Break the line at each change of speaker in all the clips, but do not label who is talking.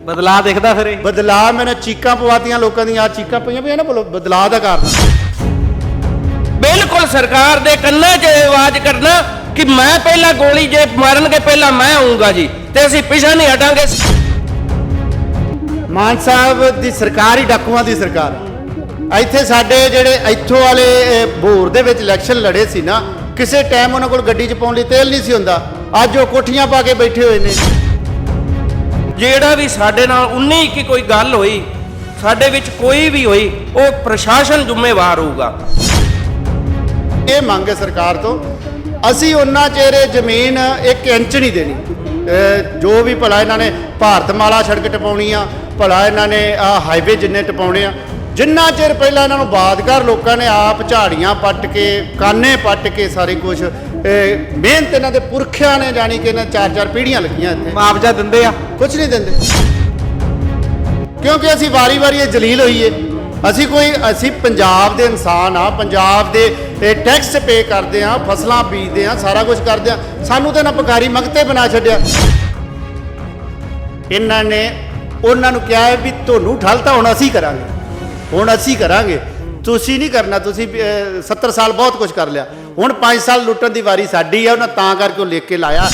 ਬਦਲਾ ਦਿਖਦਾ ਫਿਰ ਇਹ?
ਬਦਲਾਅ ਮੈਨੇ ਚੀਕਾਂ ਪਵਾਤੀਆਂ ਲੋਕਾਂ ਦੀਆਂ ਆ ਚੀਕਾਂ ਪਈਆਂ ਵੀ ਨਾ ਬੋਲੋ ਬਦਲਾਅ ਦਾ ਕਾਰਨ।
ਬਿਲਕੁਲ ਸਰਕਾਰ ਦੇ ਕੰਨਾਂ 'ਚ ਆਵਾਜ਼ ਕਰਨਾ ਕਿ ਮੈਂ ਪਹਿਲਾਂ ਗੋਲੀ ਜੇ ਮਾਰਨਗੇ ਪਹਿਲਾਂ ਮੈਂ ਆਉਂਗਾ ਜੀ ਤੇ ਅਸੀਂ ਪਿਛਾ ਨਹੀਂ ਹਟਾਂਗੇ।
ਮਾਨ ਸਾਹਿਬ ਦੀ ਸਰਕਾਰ ਹੀ ਡਾਕੂਆਂ ਦੀ ਸਰਕਾਰ ਹੈ। ਇੱਥੇ ਸਾਡੇ ਜਿਹੜੇ ਇੱਥੋਂ ਵਾਲੇ ਅਹ, ਭੋਰ ਦੇ ਵਿੱਚ ਇਲੈਕਸ਼ਨ ਲੜੇ ਸੀ ਨਾ ਕਿਸੇ ਟਾਈਮ ਉਹਨਾਂ ਕੋਲ ਗੱਡੀ 'ਚ ਪਾਉਣ ਲਈ ਤੇਲ ਨਹੀਂ ਸੀ ਹੁੰਦਾ। ਅੱਜ ਉਹ ਕੋਠੀਆਂ ਪਾ ਕੇ ਬੈਠੇ ਹੋਏ ਨੇ।
ਜਿਹੜਾ ਵੀ ਸਾਡੇ ਨਾਲ 19 ਕੀ ਕੋਈ ਗੱਲ ਹੋਈ, ਸਾਡੇ ਵਿੱਚ ਕੋਈ ਵੀ ਹੋਈ, ਉਹ ਪ੍ਰਸ਼ਾਸਨ ਜ਼ਿੰਮੇਵਾਰ ਹੋਊਗਾ।
ਇਹ ਮੰਗ ਹੈ ਸਰਕਾਰ ਤੋਂ। ਅਸੀਂ ਉਹਨਾਂ ਚਿਹਰੇ ਜ਼ਮੀਨ 1 ਇੰਚ ਨਹੀਂ ਦੇਣੀ। ਜੋ ਵੀ ਭਲਾ ਇਹਨਾਂ ਨੇ ਭਾਰਤਮਾਲਾ ਸੜਕ ਟਪਾਉਣੀ ਆ, ਭਲਾ ਇਹਨਾਂ ਨੇ ਆ ਹਾਈਵੇ ਜਿੰਨੇ ਟਪਾਉਣੇ ਆ, ਜਿੰਨਾ ਚਿਰ ਪਹਿਲਾਂ ਇਹਨਾਂ ਨੂੰ ਬਾਦਗਾਰ ਲੋਕਾਂ ਨੇ ਆਪ ਝਾੜੀਆਂ ਪੱਟ ਕੇ, ਕਾਨੇ ਪੱਟ ਕੇ ਸਾਰੇ ਕੁਝ ਮਿਹਨਤ ਇਹਨਾਂ ਦੇ ਪੁਰਖਿਆਂ ਨੇ ਜਾਣੀ ਕਿ ਇਹਨਾਂ ਚਾਰ ਚਾਰ ਪੀੜ੍ਹੀਆਂ ਲੱਗੀਆਂ ਇੱਥੇ।
ਮੁਆਵਜ਼ਾ ਦਿੰਦੇ ਆ।
ਕੁਝ ਨਹੀਂ ਦਿੰਦੇ। ਕਿਉਂਕਿ ਅਸੀਂ ਵਾਰੀ-ਵਾਰੀ ਇਹ ਜਲੀਲ ਹੋਈਏ ਅਸੀਂ ਕੋਈ ਅਸੀਂ ਪੰਜਾਬ ਦੇ ਇਨਸਾਨ ਆ ਪੰਜਾਬ ਦੇ ਟੈਕਸ ਪੇ ਕਰਦੇ ਆ ਫਸਲਾਂ ਬੀਜਦੇ ਆ ਸਾਰਾ ਕੁਝ ਕਰਦੇ ਆ। ਸਾਨੂੰ ਤਾਂ ਨਾ ਪਕਾਰੀ ਮਗਤੇ ਬਣਾ ਛੱਡਿਆ। ਇਹਨਾਂ ਨੇ ਉਹਨਾਂ ਨੂੰ ਕਿਹਾ ਹੈ ਵੀ ਤੁਹਾਨੂੰ ਠੱਲ ਤਾਂ ਹੁਣ ਅਸੀਂ ਕਰਾਂਗੇ। ਹੁਣ ਅਸੀਂ ਕਰਾਂਗੇ। ਤੁਸੀਂ ਨਹੀਂ ਕਰਨਾ ਤੁਸੀਂ ਅਹ, 70 ਸਾਲ ਬਹੁਤ ਕੁਝ ਕਰ ਲਿਆ। ਹੁਣ 5 ਸਾਲ ਲੁੱਟਣ ਦੀ ਵਾਰੀ ਸਾਡੀ ਆ ਉਹਨਾਂ ਤਾਂ ਕਰਕੇ ਉਹ ਲਿਖ ਕੇ ਲਾਇਆ।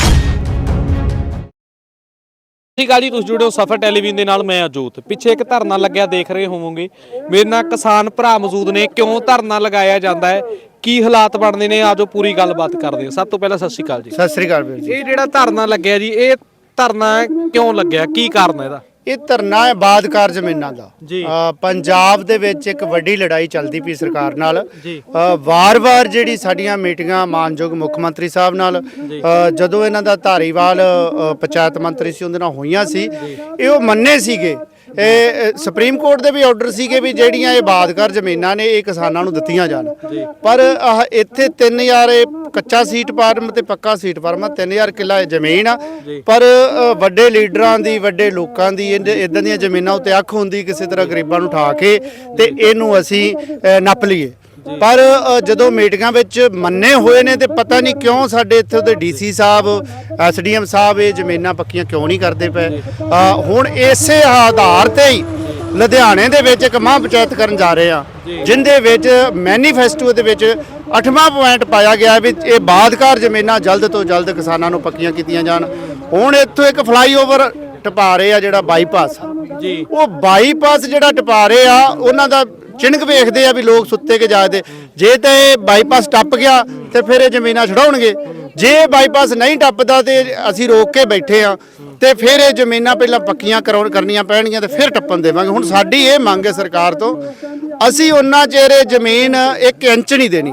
ਸ਼੍ਰੀ ਅਕਾਲ ਜੀ ਤੁਸੀਂ ਜੁੜੇ ਹੋ ਸਫਰ ਟੈਲੀਵਿਜ਼ਨ ਦੇ ਨਾਲ ਮੈਂ ਅਜੋਤ। ਪਿੱਛੇ ਇੱਕ ਧਰਨਾ ਲੱਗਿਆ ਦੇਖ ਰਹੇ ਹੋਵੋਗੇ। ਮੇਰੇ ਨਾਲ ਕਿਸਾਨ ਭਰਾ ਮੌਜੂਦ ਨੇ ਕਿਉਂ ਧਰਨਾ ਲਗਾਇਆ ਜਾਂਦਾ ਹੈ? ਕੀ ਹਾਲਾਤ ਬਣਦੇ ਨੇ? ਆਜੋ ਪੂਰੀ ਗੱਲਬਾਤ ਕਰਦੇ ਹਾਂ। ਸਭ ਤੋਂ ਪਹਿਲਾਂ ਸਤਿ ਸ਼੍ਰੀ ਅਕਾਲ ਜੀ।
ਸਤਿ ਸ੍ਰੀ ਅਕਾਲ ਵੀਰ ਜੀ।
ਇਹ ਜਿਹੜਾ ਧਰਨਾ ਲੱਗਿਆ ਜੀ ਇਹ ਧਰਨਾ ਕਿਉਂ ਲੱਗਿਆ? ਕੀ ਕਾਰਨ ਹੈ ਇਹਦਾ?
ਇਹ ਧਰਨਾ ਹੈ ਬਾਦਕਾਰ ਜ਼ਮੀਨਾਂ ਦਾ। ਅ, ਪੰਜਾਬ ਦੇ ਵਿੱਚ ਇੱਕ ਵੱਡੀ ਲੜਾਈ ਚੱਲਦੀ ਪਈ ਸਰਕਾਰ ਨਾਲ। ਅ, ਵਾਰ-ਵਾਰ ਜਿਹੜੀ ਸਾਡੀਆਂ ਮੀਟਿੰਗਾਂ ਮਾਨਯੋਗ ਮੁੱਖ ਮੰਤਰੀ ਸਾਹਿਬ ਨਾਲ ਅ, ਜਦੋਂ ਇਹਨਾਂ ਦਾ ਧਾਰੀਵਾਲ ਅ, ਪੰਚਾਇਤ ਮੰਤਰੀ ਸੀ ਉਹਦੇ ਨਾਲ ਹੋਈਆਂ ਸੀ ਇਹ ਉਹ ਮੰਨੇ ਸੀਗੇ ਇਹ ਸੁਪਰੀਮ ਕੋਰਟ ਦੇ ਵੀ ਆਰਡਰ ਸੀਗੇ ਵੀ ਜਿਹੜੀਆਂ ਇਹ ਬਾਦਕਾਰ ਜ਼ਮੀਨਾਂ ਨੇ ਇਹ ਕਿਸਾਨਾਂ ਨੂੰ ਦਿੱਤੀਆਂ ਜਾਣ। ਪਰ ਆਹ ਇੱਥੇ 3000 ਇਹ ਕੱਚਾ ਸੀਟ ਫਾਰਮ ਤੇ ਪੱਕਾ ਸੀਟ ਫਾਰਮ ਆ 3000 ਕਿੱਲਾ ਇਹ ਜ਼ਮੀਨ ਆ। ਪਰ ਵੱਡੇ ਲੀਡਰਾਂ ਦੀ ਵੱਡੇ ਲੋਕਾਂ ਦੀ ਇਦਾਂ ਦੀਆਂ ਜ਼ਮੀਨਾਂ ਉੱਤੇ ਅੱਖ ਹੁੰਦੀ ਕਿਸੇ ਤਰ੍ਹਾਂ ਗਰੀਬਾਂ ਨੂੰ ਠਾ ਕੇ ਤੇ ਇਹਨੂੰ ਅਸੀਂ ਨੱਪ ਲਈਏ। ਪਰ ਅ, ਜਦੋਂ ਮੀਟਿੰਗਾਂ ਵਿੱਚ ਮੰਨੇ ਹੋਏ ਨੇ ਤੇ ਪਤਾ ਨਹੀਂ ਕਿਉਂ ਸਾਡੇ ਇੱਥੇ ਦੇ ਡੀਸੀ ਸਾਹਿਬ ਐਸਡੀਐਮ ਸਾਹਿਬ ਇਹ ਜ਼ਮੀਨਾਂ ਪੱਕੀਆਂ ਕਿਉਂ ਨਹੀਂ ਕਰਦੇ ਪਏ? ਅ, ਹੁਣ ਇਸੇ ਆਧਾਰ ਤੇ ਹੀ ਲੁਧਿਆਣੇ ਦੇ ਵਿੱਚ ਇੱਕ ਮਹਾਂ ਪੰਚਾਇਤ ਕਰਨ ਜਾ ਰਹੇ ਆ ਜਿੰਦੇ ਵਿੱਚ ਮੈਨੀਫੈਸਟੋ ਦੇ ਵਿੱਚ ਅੱਠਵਾਂ ਪੁਆਇੰਟ ਪਾਇਆ ਗਿਆ ਵੀ ਇਹ ਬਾਦਕਾਰ ਜ਼ਮੀਨਾਂ ਜਲਦ ਤੋਂ ਜਲਦ ਕਿਸਾਨਾਂ ਨੂੰ ਪੱਕੀਆਂ ਕੀਤੀਆਂ ਜਾਣ। ਹੁਣ ਇੱਥੋਂ ਇੱਕ ਫਲਾਈਓਵਰ ਟਪਾ ਰਹੇ ਆ ਜਿਹੜਾ ਬਾਈਪਾਸ
ਜੀ।
ਉਹ ਬਾਈਪਾਸ ਜਿਹੜਾ ਟਪਾ ਰਹੇ ਆ ਉਹਨਾਂ ਦਾ ਚਿਣਕ ਵੇਖਦੇ ਆ ਵੀ ਲੋਕ ਸੁੱਤੇ ਕੇ ਜਾਗਦੇ, ਜੇ ਤਾਂ ਇਹ ਬਾਈਪਾਸ ਟੱਪ ਗਿਆ, ਤੇ ਫਿਰ ਇਹ ਜ਼ਮੀਨਾਂ ਛਡਾਉਣਗੇ। ਜੇ ਬਾਈਪਾਸ ਨਹੀਂ ਟੱਪਦਾ ਤੇ ਅਸੀਂ ਰੋਕ ਕੇ ਬੈਠੇ ਆ। ਤੇ ਫਿਰ ਇਹ ਜ਼ਮੀਨਾਂ ਪਹਿਲਾਂ ਪੱਕੀਆਂ ਕਰਾਉਣ ਕਰਨੀਆਂ ਪੈਣਗੀਆਂ ਤੇ ਫਿਰ ਟੱਪਣ ਦੇਵਾਂਗੇ। ਹੁਣ ਸਾਡੀ ਇਹ ਮੰਗ ਹੈ ਸਰਕਾਰ ਤੋਂ ਅਸੀਂ ਉਹਨਾਂ ਚਿਹਰੇ ਜ਼ਮੀਨ 1 ਇੰਚ ਨਹੀਂ ਦੇਣੀ।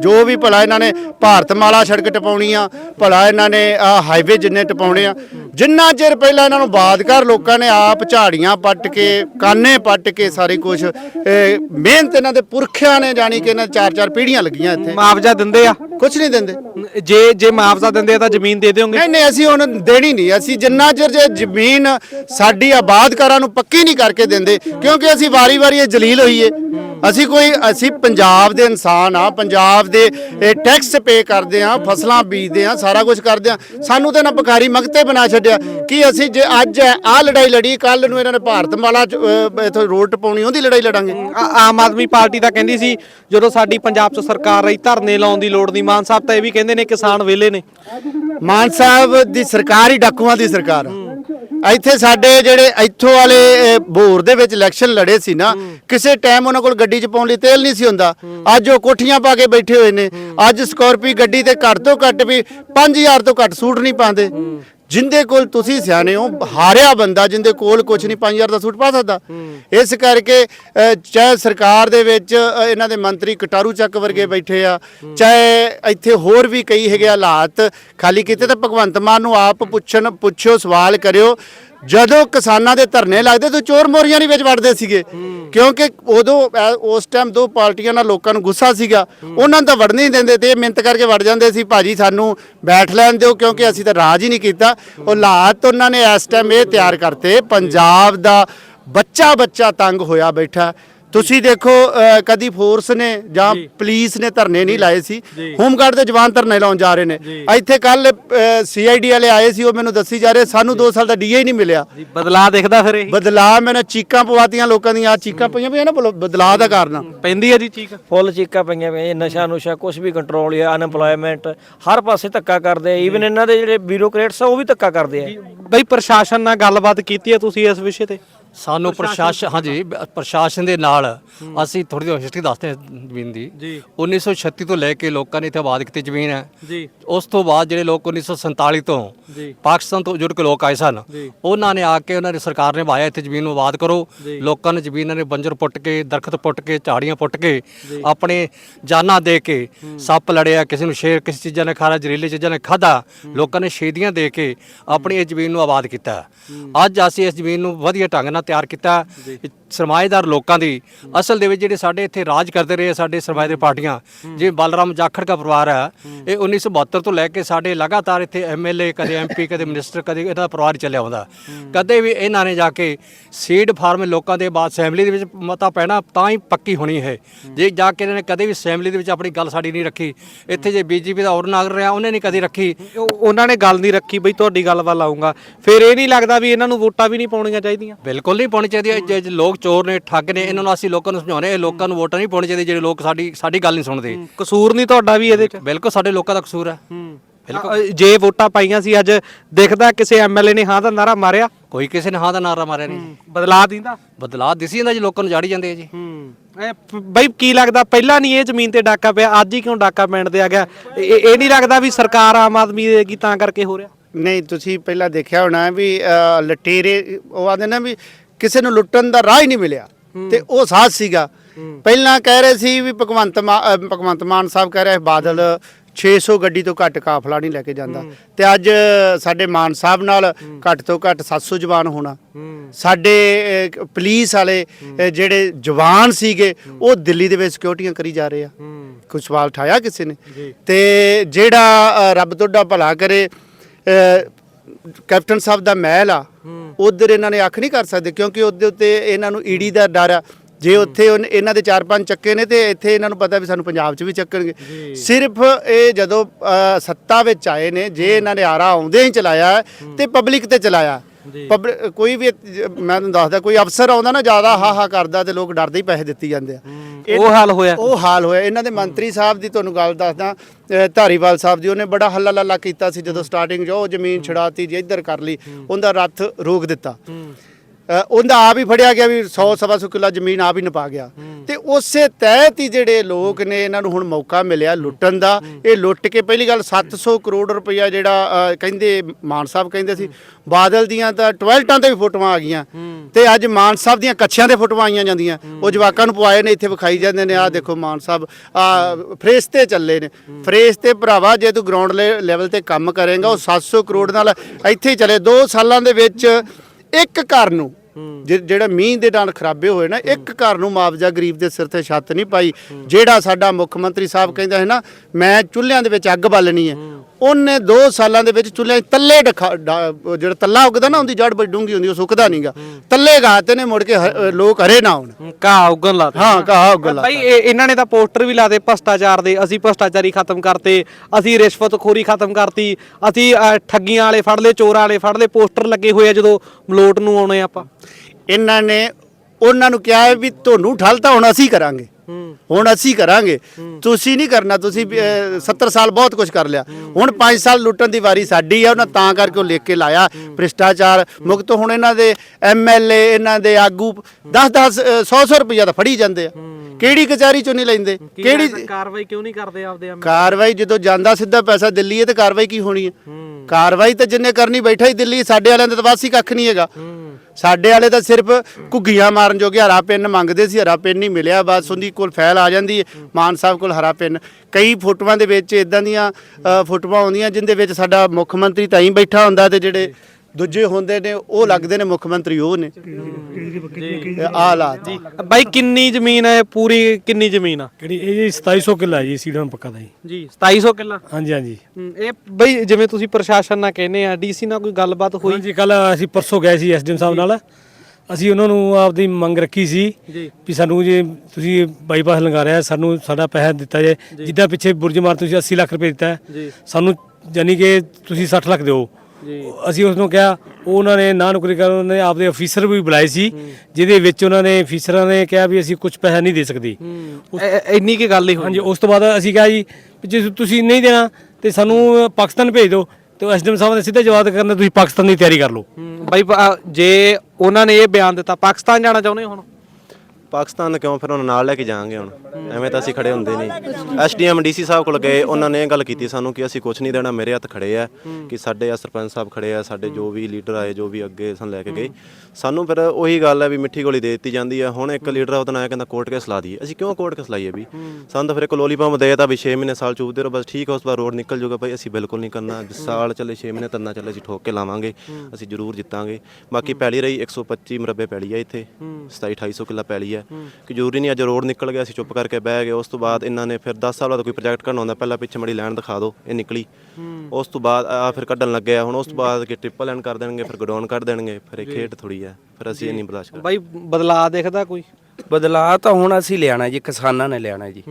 ਜੋ ਵੀ ਭਲਾ ਇਹਨਾਂ ਨੇ ਭਾਰਤਮਾਲਾ ਸੜਕ ਟਪਾਉਣੀ ਆ ਭਲਾ ਇਹਨਾਂ ਨੇ ਆ ਹਾਈਵੇ ਜਿੰਨੇ ਟਪਾਉਣੇ ਆ ਜਿੰਨਾ ਚਿਰ ਪਹਿਲਾਂ ਇਹਨਾਂ ਨੂੰ ਬਾਦਕਾਰ ਲੋਕਾਂ ਨੇ ਆਪ ਝਾੜੀਆਂ ਪੱਟ ਕੇ ਕਾਨੇ ਪੱਟ ਕੇ ਸਾਰੇ ਕੁਝ ਮਿਹਨਤ ਇਹਨਾਂ ਦੇ ਪੁਰਖਿਆਂ ਨੇ ਜਾਣੀ ਕਿ ਇਹਨਾਂ ਚਾਰ ਚਾਰ ਪੀੜ੍ਹੀਆਂ ਲੱਗੀਆਂ ਇੱਥੇ।
ਮੁਆਵਜ਼ਾ ਦਿੰਦੇ ਆ?
ਕੁਝ ਨਹੀਂ ਦਿੰਦੇ।
ਜੇ ਜੇ ਮੁਆਵਜ਼ਾ ਦਿੰਦੇ ਆ ਤਾਂ ਜ਼ਮੀਨ ਦੇ ਦਿਓਗੇ?
ਨਹੀਂ ਨਹੀਂ ਅਸੀਂ ਹੁਣ ਦੇਣੀ ਨਹੀਂ। ਅਸੀਂ ਜਿੰਨਾ ਚਿਰ ਜੇ ਜ਼ਮੀਨ ਸਾਡੀ ਆਬਾਦਕਾਰਾਂ ਨੂੰ ਪੱਕੀ ਨਹੀਂ ਕਰਕੇ ਦਿੰਦੇ, ਕਿਉਂਕਿ ਅਸੀਂ ਵਾਰੀ-ਵਾਰੀ ਇਹ ਜਲੀਲ ਹੋਈਏ ਅਸੀਂ ਕੋਈ ਅਸੀਂ ਪੰਜਾਬ ਦੇ ਇਨਸਾਨ ਆ ਪੰਜਾਬ ਦੇ ਟੈਕਸ ਪੇ ਕਰਦੇ ਆ ਫਸਲਾਂ ਬੀਜਦੇ ਆ ਸਾਰਾ ਕੁਝ ਕਰਦੇ ਆ ਸਾਨੂੰ ਤਾਂ ਨਾ ਪਕਾਰੀ ਮਗਤੇ ਬਣਾ ਛੱਡਿਆ। ਕਿ ਅਸੀਂ ਜੇ ਅੱਜ ਆ ਲੜਾਈ ਲੜੀ ਕੱਲ ਨੂੰ ਇਹਨਾਂ ਨੇ ਭਾਰਤ ਮਾਲਾ ਇੱਥੋਂ ਰੋਡ ਟਪਾਉਣੀ ਉਹਦੀ ਲੜਾਈ ਲੜਾਂਗੇ।
ਆਮ ਆਦਮੀ ਪਾਰਟੀ ਤਾਂ ਕਹਿੰਦੀ ਸੀ ਜਦੋਂ ਸਾਡੀ ਪੰਜਾਬ 'ਚ ਸਰਕਾਰ ਰਹੀ ਧਰਨੇ ਲਾਉਣ ਦੀ ਲੋੜ ਨਹੀਂ। ਮਾਨ ਸਾਹਿਬ ਤਾਂ ਇਹ ਵੀ ਕਹਿੰਦੇ ਨੇ ਕਿਸਾਨ ਵਿਹਲੇ ਨੇ।
ਮਾਨ ਸਾਹਿਬ ਦੀ ਸਰਕਾਰ ਹੀ ਡਾਕੂਆਂ ਦੀ ਸਰਕਾਰ। ਆ। ਇੱਥੇ ਸਾਡੇ ਜਿਹੜੇ ਇੱਥੋਂ ਵਾਲੇ ਭੋਰ ਦੇ ਵਿੱਚ ਇਲੈਕਸ਼ਨ ਲੜੇ ਸੀ ਨਾ ਕਿਸੇ ਟਾਈਮ ਉਹਨਾਂ ਕੋਲ ਗੱਡੀ 'ਚ ਪਾਉਣ ਲਈ ਤੇਲ ਨਹੀਂ ਸੀ ਹੁੰਦਾ। ਅੱਜ ਉਹ ਕੋਠੀਆਂ ਪਾ ਕੇ ਬੈਠੇ ਹੋਏ ਨੇ। ਅੱਜ ਸਕੋਰਪੀ ਗੱਡੀ ਤੇ ਘੱਟ ਤੋਂ ਘੱਟ ਵੀ 5000 ਤੋਂ ਘੱਟ ਸੂਟ ਨਹੀਂ ਪਾਉਂਦੇ। ਜਿੰਦੇ ਕੋਲ ਤੁਸੀਂ ਸਿਆਣੇ ਹੋ ਹਾਰਿਆ ਬੰਦਾ ਜਿੰਦੇ ਕੋਲ ਕੁਝ ਨਹੀਂ 5000 ਦਾ ਸੂਟ ਪਾ ਸਕਦਾ। ਇਸ ਕਰਕੇ ਚਾਹੇ ਸਰਕਾਰ ਦੇ ਵਿੱਚ ਇਹਨਾਂ ਦੇ ਮੰਤਰੀ ਕਟਾਰੂ ਚੱਕ ਵਰਗੇ ਬੈਠੇ ਆ ਚਾਹੇ ਇੱਥੇ ਹੋਰ ਵੀ ਕਈ ਹੈਗੇ ਹਾਲਾਤ ਖਾਲੀ ਕੀਤੇ ਤਾਂ ਭਗਵੰਤ ਮਾਨ ਨੂੰ ਆਪ ਪੁੱਛਣ ਪੁੱਛਿਓ ਸਵਾਲ ਕਰਿਓ। ਜਦੋਂ ਕਿਸਾਨਾਂ ਦੇ ਧਰਨੇ ਲੱਗਦੇ ਤਾਂ ਚੋਰ ਮੋਰੀਆਂ ਨਹੀਂ ਵਿੱਚ ਵੜਦੇ ਸੀਗੇ। ਕਿਉਂਕਿ ਉਦੋਂ, ਐ- ਉਸ ਟਾਈਮ ਦੋ ਪਾਰਟੀਆਂ ਨਾਲ ਲੋਕਾਂ ਨੂੰ ਗੁੱਸਾ ਸੀਗਾ। ਉਹਨਾਂ ਨੂੰ ਤਾਂ ਵੜਨ ਨਹੀਂ ਦਿੰਦੇ ਤੇ ਇਹ ਮਿੰਤ ਕਰਕੇ ਵੜ ਜਾਂਦੇ ਸੀ, ਭਾਜੀ ਸਾਨੂੰ ਬੈਠ ਲੈਣ ਦਿਓ ਕਿਉਂਕਿ ਅਸੀਂ ਤਾਂ ਰਾਜ ਹੀ ਨਹੀਂ ਕੀਤਾ। ਉਹ ਹਾਲਾਤ ਉਹਨਾਂ ਨੇ ਇਸ ਟਾਈਮ ਇਹ ਤਿਆਰ ਕਰਤੇ। ਪੰਜਾਬ ਦਾ ਬੱਚਾ ਬੱਚਾ ਤੰਗ ਹੋਇਆ ਬੈਠਾ। ਤੁਸੀਂ ਦੇਖੋ ਕਦੀ ਫੋਰਸ ਨੇ ਜਾਂ ਪੁਲਿਸ ਨੇ ਧਰਨੇ ਨਹੀਂ ਲਾਏ ਸੀ। ਹੋਮਗਾਰਡ ਦੇ ਜਵਾਨ ਧਰਨੇ ਲਾਉਣ ਜਾ ਰਹੇ ਨੇ। ਇੱਥੇ ਕੱਲ ਸੀਆਈਡੀ ਵਾਲੇ ਆਏ ਸੀ ਉਹ ਮੈਨੂੰ ਦੱਸੀ ਜਾ ਰਹੇ ਸਾਨੂੰ 2 ਸਾਲ ਦਾ ਡੀਏ ਨਹੀਂ ਮਿਲਿਆ।
ਜੀ ਬਦਲਾਅ ਦਿਖਦਾ ਫਿਰ ਇਹ।
ਬਦਲਾਅ ਮੈਨੇ ਚੀਕਾਂ ਪਵਾਤੀਆਂ ਲੋਕਾਂ ਦੀਆਂ ਆਹ ਚੀਕਾਂ ਪਈਆਂ ਵੀ ਨਾ ਬਦਲਾਅ ਦਾ ਕਾਰਨ।
ਪੈਂਦੀ ਹੈ ਜੀ ਚੀਕ?
ਫੁੱਲ ਚੀਕਾਂ ਪਈਆਂ ਪਈਆਂ ਨਸ਼ਾ ਨੁਸ਼ਾ ਕੁਝ ਵੀ ਕੰਟਰੋਲ ਹੈ ਅਨਪਲੋਇਮੈਂਟ ਹਰ ਪਾਸੇ ਧੱਕਾ ਕਰਦੇ ਆ ਈਵਨ ਇਹਨਾਂ ਦੇ ਜਿਹੜੇ ਬਿਊਰੋਕਰੇਟਸ ਆ ਉਹ ਵੀ ਧੱਕਾ ਕਰਦੇ ਆ।
ਬਈ ਪ੍ਰਸ਼ਾਸਨ ਨਾਲ ਗੱਲਬਾਤ ਕੀਤੀ ਹੈ ਤੁਸੀਂ ਇਸ ਵਿਸ਼ੇ ਤੇ?
ਸਾਨੂੰ ਪ੍ਰਸ਼ਾਸਨ ਹਾਂਜੀ ਪ੍ਰਸ਼ਾਸਨ ਦੇ ਨਾਲ ਅਸੀਂ ਥੋੜੀ ਜਿਹੀ ਹਿਸਟਰੀ ਦੱਸਦੇ ਹਾਂ ਜ਼ਮੀਨ ਦੀ।
ਜੀ।
1936 ਤੋਂ ਲੈ ਕੇ ਲੋਕਾਂ ਨੇ ਇੱਥੇ ਆਬਾਦ ਕੀਤੀ ਜ਼ਮੀਨ ਹੈ।
ਜੀ।
ਉਸ ਤੋਂ ਬਾਅਦ ਜਿਹੜੇ ਲੋਕ 1947 ਤੋਂ ਪਾਕਿਸਤਾਨ ਤੋਂ ਜੁੜ ਕੇ ਲੋਕ ਆਏ ਸਨ। ਉਹਨਾਂ ਨੇ ਆ ਕੇ ਉਹਨਾਂ ਦੀ ਸਰਕਾਰ ਨੇ ਵਾਇਆ ਇੱਥੇ ਜ਼ਮੀਨ ਨੂੰ ਆਬਾਦ ਕਰੋ। ਲੋਕਾਂ ਨੇ ਜ਼ਮੀਨਾਂ ਨੇ ਬੰਜਰ ਪੁੱਟ ਕੇ ਦਰਖਤ ਪੁੱਟ ਕੇ ਝਾੜੀਆਂ ਪੁੱਟ ਕੇ ਆਪਣੇ ਜਾਨਾਂ ਦੇ ਕੇ ਸੱਪ ਲੜਿਆ ਕਿਸੇ ਨੂੰ ਸ਼ੇਰ ਕਿਸੇ ਚੀਜ਼ਾਂ ਨੇ ਖਾਣਾ ਜ਼ਹਿਰੀਲੀ ਚੀਜ਼ਾਂ ਨੇ ਖਾਦਾ ਲੋਕਾਂ ਨੇ ਸ਼ਹੀਦੀਆਂ ਦੇ ਕੇ ਆਪਣੀ ਇਹ ਜ਼ਮੀਨ ਨੂੰ ਆਬਾਦ ਕੀਤਾ। ਅੱਜ ਅਸੀਂ ਇਸ ਜ਼ਮੀਨ ਨੂੰ ਵਧੀਆ ਢੰਗ ਨਾਲ ਤਿਆਰ ਕੀਤਾ। ਸਰਮਾਏਦਾਰ ਲੋਕਾਂ ਦੀ ਅਸਲ ਦੇ ਵਿੱਚ ਜਿਹੜੇ ਸਾਡੇ ਇੱਥੇ ਰਾਜ ਕਰਦੇ ਰਹੇ ਸਾਡੇ ਸਰਮਾਏਦਾਰ ਪਾਰਟੀਆਂ ਜਿਵੇਂ ਬਲਰਾਮ ਜਾਖੜ ਦਾ ਪਰਿਵਾਰ ਹੈ ਇਹ 1972 ਤੋਂ ਲੈ ਕੇ ਸਾਡੇ ਲਗਾਤਾਰ ਇੱਥੇ ਐਮਐਲਏ ਕਦੇ ਐਮਪੀ ਕਦੇ ਮਿਨਿਸਟਰ ਕਦੇ ਇਹਦਾ ਪਰਿਵਾਰ ਚੱਲਿਆ ਆਉਂਦਾ। ਕਦੇ ਵੀ ਇਹਨਾਂ ਨੇ ਜਾ ਕੇ ਸੀਡ ਫਾਰਮ ਲੋਕਾਂ ਦੇ ਬਾਅਦ ਅਸੈਂਬਲੀ ਦੇ ਵਿੱਚ ਮਤਾ ਪੈਣਾ ਤਾਂ ਹੀ ਪੱਕੀ ਹੋਣੀ ਹੈ ਜੇ ਜਾ ਕੇ ਇਹਨਾਂ ਨੇ ਕਦੇ ਵੀ ਅਸੈਂਬਲੀ ਦੇ ਵਿੱਚ ਆਪਣੀ ਗੱਲ ਸਾਡੀ ਨਹੀਂ ਰੱਖੀ ਇੱਥੇ ਜੇ ਬੀਜੇਪੀ ਦਾ ਹੋਰ ਨਾਗਰ ਰਿਹਾ ਉਹਨੇ ਨਹੀਂ ਕਦੀ ਰੱਖੀ।
ਉਹ- ਉਹਨਾਂ ਨੇ ਗੱਲ ਨਹੀਂ ਰੱਖੀ ਬਈ ਤੁਹਾਡੀ ਗੱਲ ਵੱਲ ਆਉਂਗਾ ਫਿਰ ਇਹ ਨਹੀਂ ਲੱਗਦਾ ਵੀ ਇਹਨਾਂ ਨੂੰ ਵੋਟਾਂ ਵੀ ਨਹੀਂ ਪਾਉਣੀਆਂ ਚਾਹੀਦੀਆਂ।
ਬਿਲਕੁਲ ਨਹੀਂ ਪਾਉਣੀ ਚਾਹੀਦੀ ਜੇ ਲੋਕ ਚੋਰ ਨੇ ਠੱਗ ਨੇ ਇਹਨਾਂ ਨੂੰ ਅਸੀਂ ਲੋਕਾਂ ਨੂੰ ਸਮਝਾਉਣੇ ਇਹ ਲੋਕਾਂ ਨੂੰ ਵੋਟਾਂ ਨਹੀਂ ਪਾਉਣੀ ਚਾਹੀਦੀ ਜਿਹੜੇ ਲੋਕ ਸਾਡੀ ਸਾਡੀ ਗੱਲ ਨਹੀਂ ਸੁਣਦੇ।
ਕਸੂਰ ਨਹੀਂ ਤੁਹਾਡਾ ਵੀ ਇਹਦੇ 'ਚ?
ਬਿਲਕੁਲ ਸਾਡੇ ਲੋਕਾਂ ਦਾ ਕਸੂਰ ਹੈ।
ਜੇ ਵੋਟਾਂ ਪਾਈਆਂ ਸੀ ਅੱਜ ਦਿਖਦਾ ਕਿਸੇ ਐਮਐਲਏ ਨੇ ਹਾਂ ਦਾ ਨਾਰਾ ਮਾਰਿਆ?
ਕੋਈ ਕਿਸੇ ਨੇ ਹਾਂ ਦਾ ਨਾਰਾ ਮਾਰਿਆ ਨਹੀਂ।
ਬਦਲਾ ਦਿੰਦਾ?
ਬਦਲਾਅ ਦਿਸੀ ਜਾਂਦਾ ਜੀ ਲੋਕਾਂ ਨੂੰ ਜਾੜੀ ਜਾਂਦੇ ਆ ਜੀ।
ਹੂੰ। ਬਈ ਕੀ ਲੱਗਦਾ ਪਹਿਲਾਂ ਨਹੀਂ ਇਹ ਜ਼ਮੀਨ ਤੇ ਡਾਕਾ ਪਿਆ ਅੱਜ ਹੀ ਕਿਉਂ ਡਾਕਾ ਪੈਣ ਤੇ ਆ ਗਿਆ? ਇਹ ਨਹੀਂ ਲੱਗਦਾ ਵੀ ਸਰਕਾਰ ਆਮ ਆਦਮੀ ਦੇਗੀ ਤਾਂ ਕਰਕੇ ਹੋ ਰਿਹਾ?
ਨਹੀਂ ਤੁਸੀਂ ਪਹਿਲਾਂ ਦੇਖਿਆ ਹੋਣਾ ਵੀ ਲਟੇਰੇ ਉਹ ਆਦੇ ਨਾ ਵੀ ਕਿਸੇ ਨੂੰ ਲੁੱਟਣ ਦਾ ਰਾਹ ਹੀ ਨਹੀਂ ਮਿਲਿਆ। ਤੇ ਉਹ ਸਾਥ ਸੀਗਾ। ਪਹਿਲਾਂ ਕਹਿ ਰਹੇ ਸੀ ਵੀ ਭਗਵੰਤ ਭਗਵੰਤ ਮਾਨ ਸਾਹਿਬ ਕਹਿ ਰਹੇ ਬਾਦਲ 600 ਗੱਡੀ ਤੋਂ ਘੱਟ ਕਾਫਲਾ ਨਹੀਂ ਲੈ ਕੇ ਜਾਂਦਾ। ਤੇ ਅੱਜ ਸਾਡੇ ਮਾਨ ਸਾਹਿਬ ਨਾਲ ਘੱਟ ਤੋਂ ਘੱਟ 700 ਜਵਾਨ ਹੋਣਾ। ਸਾਡੇ ਪੁਲਿਸ ਵਾਲੇ ਜਿਹੜੇ ਜਵਾਨ ਸੀਗੇ ਉਹ ਦਿੱਲੀ ਦੇ ਵਿੱਚ ਸਿਕਿਉਰਟੀਆਂ ਕਰੀ ਜਾ ਰਹੇ ਆ। ਕੋਈ ਸਵਾਲ ਉਠਾਇਆ ਕਿਸੇ ਨੇ? ਤੇ ਜਿਹੜਾ ਰੱਬ ਤੁਹਾਡਾ ਭਲਾ ਕਰੇ ਕੈਪਟਨ ਸਾਹਿਬ ਦਾ ਮਹਿਲ ਆ ਉਧਰ ਇਹਨਾਂ ਨੇ ਅੱਖ ਨਹੀਂ ਕਰ ਸਕਦੇ ਕਿਉਂਕਿ ਉਹਦੇ ਉੱਤੇ ਇਹਨਾਂ ਨੂੰ ਈਡੀ ਦਾ ਡਰ ਆ। ਜੇ ਉੱਥੇ ਇਹਨਾਂ ਦੇ ਚਾਰ ਪੰਜ ਚੱਕੇ ਨੇ ਤੇ ਇੱਥੇ ਇਹਨਾਂ ਨੂੰ ਪਤਾ ਵੀ ਸਾਨੂੰ ਪੰਜਾਬ 'ਚ ਵੀ ਚੱਕਣਗੇ। ਸਿਰਫ ਇਹ ਜਦੋਂ ਸੱਤਾ ਵਿੱਚ ਆਏ ਨੇ ਜੇ ਇਹਨਾਂ ਨੇ ਆਰਾ ਆਉਂਦੇ ਹੀ ਚਲਾਇਆ ਤੇ ਪਬਲਿਕ ਤੇ ਚਲਾਇਆ। ਪਬਲਿਕ ਕੋਈ ਵੀ ਜ- ਮੈਂ ਤੁਹਾਨੂੰ ਦੱਸਦਾ ਕੋਈ ਅਫਸਰ ਆਉਂਦਾ ਨਾ ਜ਼ਿਆਦਾ ਹਾ ਹਾ ਕਰਦਾ ਤੇ ਲੋਕ ਡਰਦੇ ਹੀ ਪੈਸੇ ਦਿੱਤੀ ਜਾਂਦੇ ਆ।
ਉਹ ਹਾਲ ਹੋਇਆ।
ਉਹ ਹਾਲ ਹੋਇਆ। ਇਹਨਾਂ ਦੇ ਮੰਤਰੀ ਸਾਹਿਬ ਦੀ ਤੁਹਾਨੂੰ ਗੱਲ ਦੱਸਦਾ ਅਹ ਧਾਰੀਵਾਲ ਸਾਹਿਬ ਦੀ ਉਹਨੇ ਬੜਾ ਹੱਲਾ ਲੱਲਾ ਕੀਤਾ ਸੀ ਜਦੋਂ ਸਟਾਰਟਿੰਗ 'ਚ ਉਹ ਜ਼ਮੀਨ ਛੜਾਤੀ ਜੀ ਇੱਧਰ ਕਰ ਲਈ। ਉਹਦਾ ਰੱਥ ਰੋਕ ਦਿੱਤਾ। ਉਹਦਾ ਆਪ ਹੀ ਫੜਿਆ ਗਿਆ ਵੀ 100 ਸਵਾ ਸੌ ਕਿੱਲਾ ਜ਼ਮੀਨ ਆਪ ਹੀ ਨਪਾ ਗਿਆ। ਤੇ ਉਸੇ ਤਹਿਤ ਹੀ ਜਿਹੜੇ ਲੋਕ ਨੇ ਇਹਨਾਂ ਨੂੰ ਹੁਣ ਮੌਕਾ ਮਿਲਿਆ ਲੁੱਟਣ ਦਾ। ਇਹ ਲੁੱਟ ਕੇ ਪਹਿਲੀ ਗੱਲ 700 ਕਰੋੜ ਰੁਪਇਆ ਜਿਹੜਾ ਕਹਿੰਦੇ ਮਾਨ ਸਾਹਿਬ ਕਹਿੰਦੇ ਸੀ ਬਾਦਲ ਦੀਆਂ ਤਾਂ ਟਾਇਲਟਾਂ ਤੇ ਵੀ ਫੋਟੋਆਂ ਆ ਗਈਆਂ। ਤੇ ਅੱਜ ਮਾਨ ਸਾਹਿਬ ਦੀਆਂ ਕੱਛਾਂ ਦੇ ਫੋਟੋਆਂ ਆਈਆਂ ਜਾਂਦੀਆਂ। ਉਹ ਜਵਾਕਾਂ ਨੂੰ ਪਵਾਏ ਨੇ ਇੱਥੇ ਵਿਖਾਈ ਜਾਂਦੇ ਨੇ ਆਹ ਦੇਖੋ ਮਾਨ ਸਾਹਿਬ ਆ ਫਰੇਸ ਤੇ ਚੱਲੇ ਨੇ। ਫਰੇਸ ਤੇ ਭਰਾਵਾ ਜੇ ਤੂੰ ਗਰਾਊਂਡ ਲੈਵਲ ਤੇ ਕੰਮ ਕਰੇਗਾ ਉਹ 700 ਕਰੋੜ ਨਾਲ ਇੱਥੇ ਹੀ ਚੱਲੇ। 2 ਸਾਲਾਂ ਦੇ ਵਿੱਚ ਇੱਕ ਘਰ ਨੂੰ ਜੇ, ਜਿਹੜਾ ਮੀਂਹ ਦੇ ਨਾਲ ਖਰਾਬੇ ਹੋਏ ਨਾ, ਇੱਕ ਘਰ ਨੂੰ ਮੁਆਵਜ਼ਾ ਗਰੀਬ ਦੇ ਸਿਰ ਤੇ ਛੱਤ ਨਹੀਂ ਪਾਈ। ਜਿਹੜਾ ਸਾਡਾ ਮੁੱਖ ਮੰਤਰੀ ਸਾਹਿਬ ਕਹਿੰਦਾ ਹੈ ਨਾ, ਮੈਂ ਚੁੱਲ੍ਹਿਆਂ ਦੇ ਵਿੱਚ ਅੱਗ ਬਾਲਣੀ ਹੈ। ਉਹਨੇ 2 ਸਾਲਾਂ ਦੇ ਵਿੱਚ ਚੁੱਲ੍ਹਿਆਂ 'ਚ ਤੱਲੇ ਡਖਾ- ਡਾ- ਉਹ ਜਿਹੜਾ ਤੱਲਾ ਉੱਗਦਾ ਨਾ ਉਹਦੀ ਜੜ ਬੜੀ ਡੂੰਗੀ ਹੁੰਦੀ ਉਹ ਸੁੱਕਦਾ ਨਹੀਂਗਾ ਤੱਲੇ ਗਾਤੇ ਨੇ ਮੁੜ ਕੇ ਹ- ਲੋਕ ਹਰੇ ਨਾ ਹੋਣ।
ਘਾਹ ਉਗਣ ਲਾ
ਹਾਂ ਕਹਾ ਉੱਗਲਾ
ਬਈ ਇਹ- ਇਹਨਾਂ ਨੇ ਤਾਂ ਪੋਸਟਰ ਵੀ ਲਾਦੇ ਭ੍ਰਸ਼ਟਾਚਾਰ ਦੇ ਅਸੀਂ ਭ੍ਰਸ਼ਟਾਚਾਰੀ ਖਤਮ ਕਰਤੇ ਅਸੀਂ ਰਿਸ਼ਵਤਖੋਰੀ ਖਤਮ ਕਰਤੀ ਅਸੀਂ ਅਹ, ਠੱਗੀਆਂ ਵਾਲੇ ਫੜ ਲਏ ਚੋਰਾਂ ਵਾਲੇ ਫੜ ਲਏ ਪੋਸਟਰ ਲੱਗੇ ਹੋਏ ਆ ਜਦੋਂ ਮਲੋਟ ਨੂੰ ਆਉਣੇ ਆਪਾਂ।
ਇਹਨਾਂ ਨੇ ਉਹਨਾਂ ਨੂੰ ਕਿਹਾ ਹੈ ਵੀ ਤੁਹਾਨੂੰ ਠੱਲ ਤਾਂ ਹੁਣ ਅਸੀਂ ਕਰਾਂਗੇ। ਹੁਣ ਅਸੀਂ ਕਰਾਂਗੇ। ਤੁਸੀਂ ਨਹੀਂ ਕਰਨਾ ਤੁਸੀਂ ਵੀ, ਅਹ, 70 ਸਾਲ ਬਹੁਤ ਕੁਝ ਕਰ ਲਿਆ। ਹੁਣ 5 ਸਾਲ ਲੁੱਟਣ ਦੀ ਵਾਰੀ ਸਾਡੀ ਆ ਉਹਨਾਂ ਤਾਂ ਕਰਕੇ ਉਹ ਲਿਖ ਕੇ ਲਾਇਆ। ਭ੍ਰਿਸ਼ਟਾਚਾਰ ਮੁਕਤ ਹੁਣ ਇਹਨਾਂ ਦੇ ਐਮਐਲਏ ਇਹਨਾਂ ਦੇ ਆਗੂ 10 10 100 100 ਰੁਪਈਆ ਤਾਂ ਫੜੀ ਜਾਂਦੇ ਆ। ਕਿਹੜੀ ਕਚਹਿਰੀ ਚੋਂ ਨਹੀਂ ਲੈਂਦੇ? ਕਿਹੜੀ
ਕਾਰਵਾਈ ਕਿਉਂ ਨਹੀਂ ਕਰਦੇ ਆਪਦੇ
ਕਾਰਵਾਈ ਜਦੋਂ ਜਾਂਦਾ ਸਿੱਧਾ ਪੈਸਾ ਦਿੱਲੀ ਹੈ ਤੇ ਕਾਰਵਾਈ ਕੀ ਹੋਣੀ ਹੈ। ਕਾਰਵਾਈ ਤਾਂ ਜਿੰਨੇ ਕਰਨੀ ਬੈਠਾ ਹੀ ਦਿੱਲੀ ਸਾਡੇ ਵਾਲਿਆਂ ਦੇ ਤਾਂ ਵਾਸੀ ਕੱਖ ਨਹੀਂ ਹੈਗਾ। ਸਾਡੇ ਵਾਲੇ ਤਾਂ ਸਿਰਫ ਘੁੱਗੀਆਂ ਮਾਰਨ ਜੋਗੇ ਹਰਾ ਪਿੰਨ ਮੰਗਦੇ ਸੀ, ਹਰਾ ਪਿੰਨ ਨਹੀਂ ਮਿਲਿਆ, ਬਸ ਉਹਦੀ ਕੋਲ ਫੈਲ ਆ ਜਾਂਦੀ ਹੈ ਮਾਨ ਸਾਹਿਬ ਕੋਲ ਹਰਾ ਪਿੰਨ। ਕਈ ਫੋਟੋਆਂ ਦੇ ਵਿੱਚ ਇਦਾਂ ਦੀਆਂ ਫੋਟੋਆਂ ਆਉਂਦੀਆਂ ਜਿੰਦੇ ਵਿੱਚ ਸਾਡਾ ਮੁੱਖ ਮੰਤਰੀ ਤਾਂ ਹੀ ਬੈਠਾ ਹੁੰਦਾ ਤੇ ਜਿਹੜੇ ਦੂਜੇ ਹੁੰਦੇ ਨੇ ਉਹ ਲੱਗਦੇ ਨੇ ਮੁੱਖ ਮੰਤਰੀ ਉਹ ਨੇ। ਆ ਹਾਲਾਤ
ਬਾਈ ਕਿੰਨੀ ਜ਼ਮੀਨ ਹੈ ਪੂਰੀ ਕਿੰਨੀ ਜ਼ਮੀਨ ਆ?
ਕਿਹੜੀ ਇਹ ਜੀ 2700 ਕਿੱਲਾ ਜੀ ਸੀਡਨ ਪੱਕਾ ਦਾ ਜੀ।
ਜੀ 2700 ਕਿੱਲਾ?
ਹਾਂਜੀ ਹਾਂਜੀ।
ਹਮ, ਇਹ ਬਈ ਜਿਵੇਂ ਤੁਸੀਂ ਪ੍ਰਸ਼ਾਸਨ ਨਾਲ ਕਹਿੰਦੇ ਆ ਡੀਸੀ ਨਾਲ ਕੋਈ ਗੱਲਬਾਤ ਹੋਈ?
ਹਾਂਜੀ ਕੱਲ ਅਸੀਂ ਪਰਸੋਂ ਗਏ ਸੀ ਐਸਡੀਐਮ ਸਾਹਿਬ ਨਾਲ। ਅਸੀਂ ਉਹਨਾਂ ਨੂੰ ਆਪਦੀ ਮੰਗ ਰੱਖੀ ਸੀ
ਜੀ।
ਵੀ ਸਾਨੂੰ ਜੇ ਤੁਸੀਂ ਬਾਈਪਾਸ ਲਗਾ ਰਿਹਾ ਸਾਨੂੰ ਸਾਡਾ ਪੈਸਾ ਦਿੱਤਾ ਜਾਏ। ਜਿੱਦਾਂ ਪਿੱਛੇ ਬੁਰਜ ਮਾਰ ਤੁਸੀਂ 80 ਲੱਖ ਰੁਪਏ ਦਿੱਤਾ ਹੈ,
ਜੀ।
ਸਾਨੂੰ ਯਾਨੀ ਕਿ ਤੁਸੀਂ 60 ਲੱਖ ਦਿਓ।
ਜੀ
ਅਸੀਂ ਉਸ ਨੂੰ ਕਿਹਾ ਉਹ ਉਹਨਾਂ ਨੇ ਨਾ ਨੌਕਰੀ ਕਰਨ ਉਹਨਾਂ ਨੇ ਆਪਦੇ ਅਫੀਸਰ ਵੀ ਬੁਲਾਏ ਸੀ ਜਿਹਦੇ ਵਿੱਚ ਉਹਨਾਂ ਨੇ ਅਫੀਸਰਾਂ ਨੇ ਕਿਹਾ ਵੀ ਅਸੀਂ ਕੁਝ ਪੈਸਾ ਨਹੀਂ ਦੇ ਸਕਦੇ।
ਐ- ਇੰਨੀ ਕੀ ਗੱਲ ਹੀ ਹੋਈ।
ਹਾਂਜੀ ਉਸ ਤੋਂ ਬਾਅਦ ਅਸੀਂ ਕਿਹਾ ਜੀ ਵੀ ਜੇ ਤੁਸੀਂ ਨਹੀਂ ਦੇਣਾ ਤੇ ਸਾਨੂੰ ਪਾਕਿਸਤਾਨ ਭੇਜ ਦਿਓ ਤੇ ਐਸਡੀਐਮ ਸਾਹਿਬ ਨੇ ਸਿੱਧਾ ਜਵਾਬ ਕਰਨਾ ਤੁਸੀਂ ਪਾਕਿਸਤਾਨ ਦੀ ਤਿਆਰੀ ਕਰ ਲਓ।
ਹੂੰ, ਬਾਈ ਜੇ ਉਹਨਾਂ ਨੇ ਇਹ ਬਿਆਨ ਦਿੱਤਾ ਪਾਕਿਸਤਾਨ ਜਾਣਾ ਚਾਹੁੰਦੇ ਹੋ ਹੁਣ?
ਪਾਕਿਸਤਾਨ ਕਿਉਂ ਫਿਰ ਉਹਨਾਂ ਨਾਲ ਲੈ ਕੇ ਜਾਵਾਂਗੇ ਹੁਣ? ਐਵੇਂ ਤਾਂ ਅਸੀਂ ਖੜੇ ਹੁੰਦੇ ਨਹੀਂ। ਐਸਡੀਐਮ ਡੀਸੀ ਸਾਹਿਬ ਕੋਲ ਗਏ, ਉਹਨਾਂ ਨੇ ਇਹ ਗੱਲ ਕੀਤੀ ਸਾਨੂੰ ਕਿ ਅਸੀਂ ਕੁਝ ਨਹੀਂ ਦੇਣਾ, ਮੇਰੇ ਹੱਥ ਖੜੇ ਆ ਕਿ ਸਾਡੇ ਆ ਸਰਪੰਚ ਸਾਹਿਬ ਖੜੇ ਆ, ਸਾਡੇ ਜੋ ਵੀ ਲੀਡਰ ਆਏ, ਜੋ ਵੀ ਅੱਗੇ ਸਾਨੂੰ ਲੈ ਕੇ ਗਏ। ਸਾਨੂੰ ਫਿਰ ਉਹੀ ਗੱਲ ਹੈ ਵੀ ਮਿੱਠੀ ਗੋਲੀ ਦੇ ਦਿੱਤੀ ਜਾਂਦੀ ਹੈ। ਹੁਣ ਇੱਕ ਲੀਡਰ ਆ, ਉਹਦਾ ਨਾਂ ਕਹਿੰਦਾ ਕੋਰਟ ਕੇਸ ਲਾ ਦਈਏ। ਅਸੀਂ ਕਿਉਂ ਕੋਰਟ ਕੇਸ ਲਾਈਏ ਵੀ? ਸਾਨੂੰ ਤਾਂ ਫਿਰ ਇੱਕ ਲੋਲੀਪੌਪ ਦੇ ਤਾਂ ਵੀ 6 ਮਹੀਨੇ ਸਾਲ ਚੂਬਦੇ ਰਹੋ, ਬਸ ਠੀਕ ਹੈ, ਉਸ ਵਾਰ ਰੋਡ ਨਿਕਲ ਜਾਊਗਾ ਭਾਈ, ਅਸੀਂ ਬਿਲਕੁਲ ਨਹੀਂ ਕਰਨਾ। ਸਾਲ ਚੱਲੇ 6 ਮਹੀਨੇ ਤੰਨਾ ਚੱਲੇ, ਅਸੀਂ ਠੋਕ ਕੇ ਲਾਵਾਂਗੇ, ਅਸੀਂ ਜ਼ਰੂਰ ਜਿੱਤਾਂਗੇ। ਬਾਕੀ ਪੈਲੀ ਰਹੀ 125 ਮਰਬੇ ਪੈਲੀ ਹੈ ਇੱਥੇ। 27 2800 ਕਿੱਲਾ ਪੈਲੀ ਹੈ ਕਿ ਜ਼ਰੂਰੀ ਨਹੀਂ ਅੱਜ ਰੋਡ ਨਿਕਲ ਗਿਆ, ਅਸੀਂ ਚੁੱਪ ਕਰਕੇ ਬਹਿ ਗਏ, ਉਸ ਤੋਂ ਬਾਅਦ ਇਹਨਾਂ ਨੇ ਫਿਰ 10 ਸਾਲ ਬਾਅਦ ਕੋਈ ਪ੍ਰੋਜੈਕਟ ਕਰਨਾ ਹੁੰਦਾ ਪਹਿਲਾਂ ਪਿੱਛੇ ਮੜੀ ਲੈਣ ਦਿਖਾ ਦਿਓ, ਇਹ ਨਿਕਲੀ। ਉਸ ਤੋਂ ਬਾਅਦ, ਆ ਫਿਰ ਕੱਢਣ ਲੱਗਿਆ ਹੁਣ ਉਸ ਤੋਂ ਬਾਅਦ ਕਿ ਟ੍ਰਿਪਲ ਲੈਣ ਕਰ ਦੇਣਗੇ, ਫਿਰ ਗਡਾਊਨ ਕਰ ਦੇਣਗੇ, ਫਿਰ ਇਹ ਖੇਡ ਥੋੜੀ ਆ ਫਿਰ ਅਸੀਂ ਇਹ ਨਹੀਂ ਬਰਦਾਸ਼ਤ ਕਰ
ਬਾਈ, ਬਦਲਾਅ ਦੇਖਦਾ ਕੋਈ?
ਬਦਲਾਅ ਤਾਂ ਹੁਣ ਅਸੀਂ ਲਿਆਣਾ ਜੀ ਕਿਸਾਨਾਂ ਨੇ ਲਿਆਣਾ ਜੀ।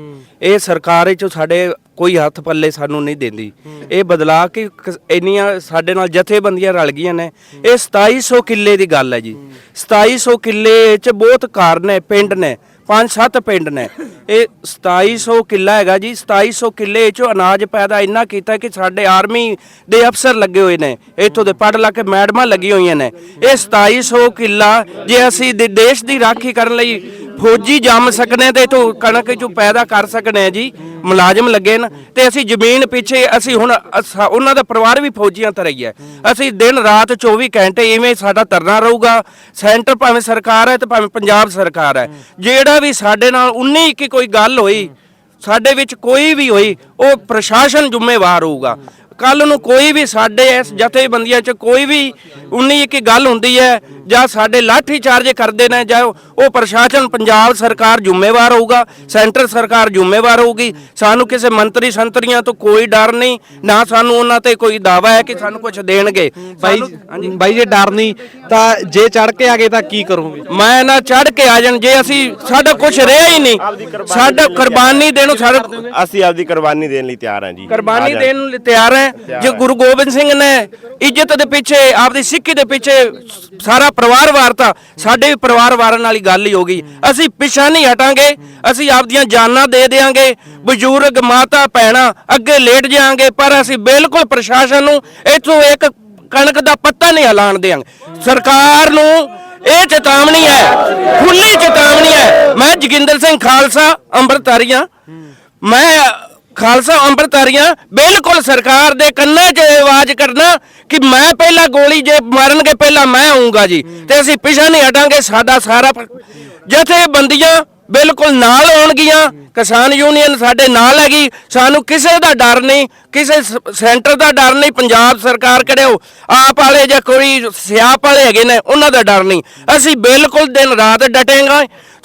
ਇਹ ਸਰਕਾਰ ਚੋਂ ਸਾਡੇ ਕੋਈ ਹੱਥ ਪੱਲੇ ਸਾਨੂੰ ਨਹੀਂ ਦਿੰਦੀ। ਇਹ ਬਦਲਾਅ ਕਿ ਕਿਸ- ਇੰਨੀਆਂ ਸਾਡੇ ਨਾਲ ਜਥੇਬੰਦੀਆਂ ਰਲ ਗਈਆਂ ਨੇ। ਇਹ 2700 ਕਿੱਲੇ ਦੀ ਗੱਲ ਹੈ ਜੀ। 2700 ਕਿੱਲੇ ਚ ਬਹੁਤ ਘਰ ਨੇ ਪਿੰਡ ਨੇ। ਪੰਜ ਸੱਤ ਪਿੰਡ ਨੇ। ਇਹ 2700 ਕਿੱਲਾ ਹੈਗਾ ਜੀ। 2700 ਕਿੱਲੇ ਚੋਂ ਅਨਾਜ ਪੈਦਾ ਇੰਨਾ ਕੀਤਾ ਕਿ ਸਾਡੇ ਆਰਮੀ ਦੇ ਅਫਸਰ ਲੱਗੇ ਹੋਏ ਨੇ। ਇੱਥੋਂ ਦੇ ਪੜ੍ਹ ਲਾ ਕੇ ਮੈਡਮਾਂ ਲੱਗੀਆਂ ਹੋਈਆਂ ਨੇ। ਇਹ 2700 ਕਿੱਲਾ ਜੇ ਅਸੀਂ ਦੇ- ਦੇਸ਼ ਦੀ ਰਾਖੀ ਕਰਨ ਲਈ ਫੌਜੀ ਜੰਮ ਸਕਨੇ ਤੇ ਇਥੋਂ ਕਣਕ ਚੋਂ ਪੈਦਾ ਕਰ ਸਕਨੇ ਆ ਜੀ। ਮੁਲਾਜ਼ਮ ਲੱਗੇ ਨੇ ਤੇ ਅਸੀਂ ਜ਼ਮੀਨ ਪਿੱਛੇ ਅਸੀਂ ਹੁਣ ਅਸ- ਉਹਨਾਂ ਦਾ ਪਰਿਵਾਰ ਵੀ ਫੌਜੀਆਂ ਤਰ੍ਹਾਂ ਹੀ ਹੈ। ਅਸੀਂ ਦਿਨ ਰਾਤ 24 ਘੰਟੇ ਇਵੇਂ ਸਾਡਾ ਧਰਨਾ ਰਹੂਗਾ। ਸੈਂਟਰ ਭਾਵੇਂ ਸਰਕਾਰ ਹੈ ਤੇ ਭਾਵੇਂ ਪੰਜਾਬ ਸਰਕਾਰ ਹੈ। ਜਿਹੜਾ ਵੀ ਸਾਡੇ ਨਾਲ 19 ਇੱਕੀ ਕੋਈ ਗੱਲ ਹੋਈ, ਸਾਡੇ ਵਿੱਚ ਕੋਈ ਵੀ ਹੋਈ, ਉਹ ਪ੍ਰਸ਼ਾਸਨ ਜ਼ਿੰਮੇਵਾਰ ਹੋਊਗਾ। ਕੱਲ ਨੂੰ ਕੋਈ ਵੀ ਸਾਡੇ ਇਸ ਜਥੇਬੰਦੀਆਂ 'ਚ ਕੋਈ ਵੀ 19 ਇੱਕੀ ਗੱਲ ਹੁੰਦੀ ਹੈ ਜਾਂ ਸਾਡੇ ਲਾਠੀ ਚਾਰਜ ਕਰਦੇ ਨੇ ਜਾਂ ਉਹ ਪ੍ਰਸ਼ਾਸਨ ਪੰਜਾਬ ਸਰਕਾਰ ਜ਼ਿੰਮੇਵਾਰ ਹੋਊਗਾ ਸੈਂਟਰ ਸਰਕਾਰ ਜ਼ਿੰਮੇਵਾਰ ਹੋਊਗੀ ਸਾਨੂੰ ਕਿਸੇ ਮੰਤਰੀ ਸੰਤਰੀਆਂ ਤੋਂ ਕੋਈ ਡਰ ਨਹੀਂ ਨਾ ਸਾਨੂੰ ਉਹਨਾਂ ਤੇ ਕੋਈ ਦਾਵਾ ਹੈ ਕਿ ਸਾਨੂੰ ਕੁਝ ਦੇਣਗੇ।
ਬਾਈ
ਸਾਨੂੰ-
ਬਾਈ ਜੇ ਡਰ ਨਹੀਂ ਤਾਂ ਜੇ ਚੜ ਕੇ ਆ ਗਏ ਤਾਂ ਕੀ ਕਰੋਗੇ?
ਮੈਂ ਨਾ ਚੜ ਕੇ ਆ ਜਾਣ ਜੇ ਅਸੀਂ ਸਾਡਾ ਕੁਝ ਰਿਹਾ ਹੀ ਨਹੀਂ ਸਾਡਾ ਕੁਰਬਾਨੀ ਦੇਣ ਨੂੰ ਸਾਡਾ
ਅਸੀਂ ਆਪਦੀ ਕੁਰਬਾਨੀ ਦੇਣ ਲਈ ਤਿਆਰ ਹਾਂ ਜੀ।
ਕੁਰਬਾਨੀ ਦੇਣ ਨੂੰ ਲਈ ਤਿਆਰ ਹੈ ਜੇ ਗੁਰੂ ਗੋਬਿੰਦ ਸਿੰਘ ਨੇ ਇੱਜ਼ਤ ਦੇ ਪਿੱਛੇ, ਆਪਦੀ ਸਿੱਖੀ ਦੇ ਪਿੱਛੇ ਸਾਰਾ ਪਰਿਵਾਰ ਵਾਰਤਾ, ਸਾਡੇ ਪਰਿਵਾਰ ਵਾਰਨ ਵਾਲੀ ਗੱਲ ਹੀ ਹੋ ਗਈ। ਅਸੀਂ ਪਿਛਾ ਨਹੀਂ ਹਟਾਂਗੇ, ਅਸੀਂ ਆਪਦੀਆਂ ਜਾਨਾਂ ਦੇ ਦੇਾਂਗੇ ਬਜ਼ੁਰਗ, ਮਾਤਾ, ਭੈਣਾਂ, ਅੱਗੇ ਲੇਟ ਜਾਾਂਗੇ ਪਰ ਅਸੀਂ ਬਿਲਕੁਲ ਪ੍ਰਸ਼ਾਸਨ ਨੂੰ ਇੱਥੋਂ ਇੱਕ ਕਣਕ ਦਾ ਪੱਤਾ ਨਹੀਂ ਹਲਾਣ ਦੇਾਂਗੇ ਸਰਕਾਰ ਨੂੰ ਇਹ ਚੇਤਾਵਨੀ ਹੈ ਖੁੱਲੀ ਚੇਤਾਵਨੀ ਹੈ। ਮੈਂ ਜੋਗਿੰਦਰ ਸਿੰਘ ਖਾਲਸਾ ਅੰਮ੍ਰਿਤਧਾਰੀਆਂ ਮੈਂ ਖਾਲਸਾ ਅੰਮ੍ਰਿਤਧਾਰੀਆਂ, ਬਿਲਕੁਲ ਸਰਕਾਰ ਦੇ ਕੰਨਾਂ 'ਚ ਆਵਾਜ਼ ਕਰਨਾ ਕਿ ਮੈਂ ਪਹਿਲਾਂ ਗੋਲੀ ਜੇ ਮਾਰਨਗੇ, ਪਹਿਲਾਂ ਮੈਂ ਆਉਂਗਾ ਜੀ। ਤੇ ਅਸੀਂ ਪਿਛਾ ਨਹੀਂ ਹਟਾਂਗੇ, ਸਾਡਾ ਸਾਰਾ ਜਥੇਬੰਦੀਆਂ ਬਿਲਕੁਲ ਨਾਲ ਆਉਣਗੀਆਂ। ਕਿਸਾਨ ਯੂਨੀਅਨ ਸਾਡੇ ਨਾਲ ਹੈਗੀ। ਸਾਨੂੰ ਕਿਸੇ ਦਾ ਡਰ ਨਹੀਂ, ਕਿਸੇ ਸੈਂਟਰ ਦਾ ਡਰ ਨਹੀਂ। ਪੰਜਾਬ ਸਰਕਾਰ ਕਿਹੜੇ ਆਪ ਵਾਲੇ ਜਾਂ ਕੋਈ ਸਿਆਪ ਵਾਲੇ ਹੈਗੇ ਨੇ, ਉਹਨਾਂ ਦਾ ਡਰ ਨਹੀਂ। ਅਸੀਂ ਬਿਲਕੁਲ ਦਿਨ ਰਾਤ ਡਟੇਗਾ।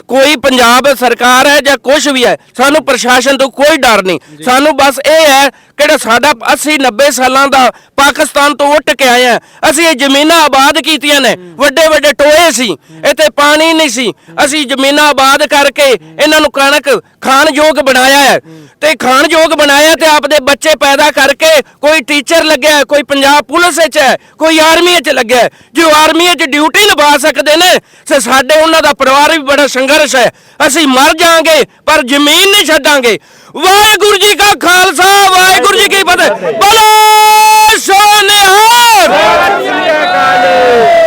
ਕੋਈ ਪੰਜਾਬ ਸਰਕਾਰ ਹੈ ਜਾਂ ਕੁਝ ਵੀ ਹੈ ਸਾਨੂੰ ਪ੍ਰਸ਼ਾਸਨ ਤੋਂ ਕੋਈ ਡਰ ਨਹੀਂ। ਸਾਨੂੰ ਬਸ ਇਹ ਹੈ ਕਿਹੜਾ ਸਾਡਾ 80 90 ਸਾਲਾਂ ਦਾ ਪਾਕਿਸਤਾਨ ਤੋਂ ਉੱਟ ਕੇ ਆਏ ਆ ਅਸੀਂ ਇਹ ਜ਼ਮੀਨਾਂ ਆਬਾਦ ਕੀਤੀਆਂ ਨੇ ਵੱਡੇ ਵੱਡੇ ਟੋਏ ਸੀ ਇੱਥੇ ਪਾਣੀ ਨਹੀਂ ਸੀ। ਅਸੀਂ ਜ਼ਮੀਨਾਂ ਆਬਾਦ ਕਰਕੇ ਇਹਨਾਂ ਨੂੰ ਕਣਕ ਖਾਣ ਯੋਗ ਬਣਾਇਆ ਹੈ। ਤੇ ਖਾਣ ਯੋਗ ਬਣਾਇਆ ਤੇ ਆਪਦੇ ਬੱਚੇ ਪੈਦਾ ਕਰਕੇ ਕੋਈ ਟੀਚਰ ਲੱਗਿਆ ਕੋਈ ਪੰਜਾਬ ਪੁਲਿਸ ਵਿੱਚ ਹੈ ਕੋਈ ਆਰਮੀ ਵਿੱਚ ਲੱਗਿਆ। ਜੋ ਆਰਮੀ ਵਿੱਚ ਡਿਊਟੀ ਨਿਭਾ ਸਕਦੇ ਨੇ ਤੇ ਸਾਡੇ ਉਹਨਾਂ ਦਾ ਪਰਿਵਾਰ ਵੀ ਬੜਾ ਸੰਘਰਸ਼ ਸੰਘਰਸ਼ ਹੈ। ਅਸੀਂ ਮਰ ਜਾਾਂਗੇ ਪਰ ਜ਼ਮੀਨ ਨਹੀਂ ਛੱਡਾਂਗੇ। ਵਾਹਿਗੁਰੂ ਜੀ ਕਾ ਖਾਲਸਾ, ਵਾਹਿਗੁਰੂ ਜੀ ਕੀ ਫਤਿਹ। ਬੋਲੋ, ਸੋਨਿਹਾਰ! ਸਤਿ ਸ੍ਰੀ ਅਕਾਲ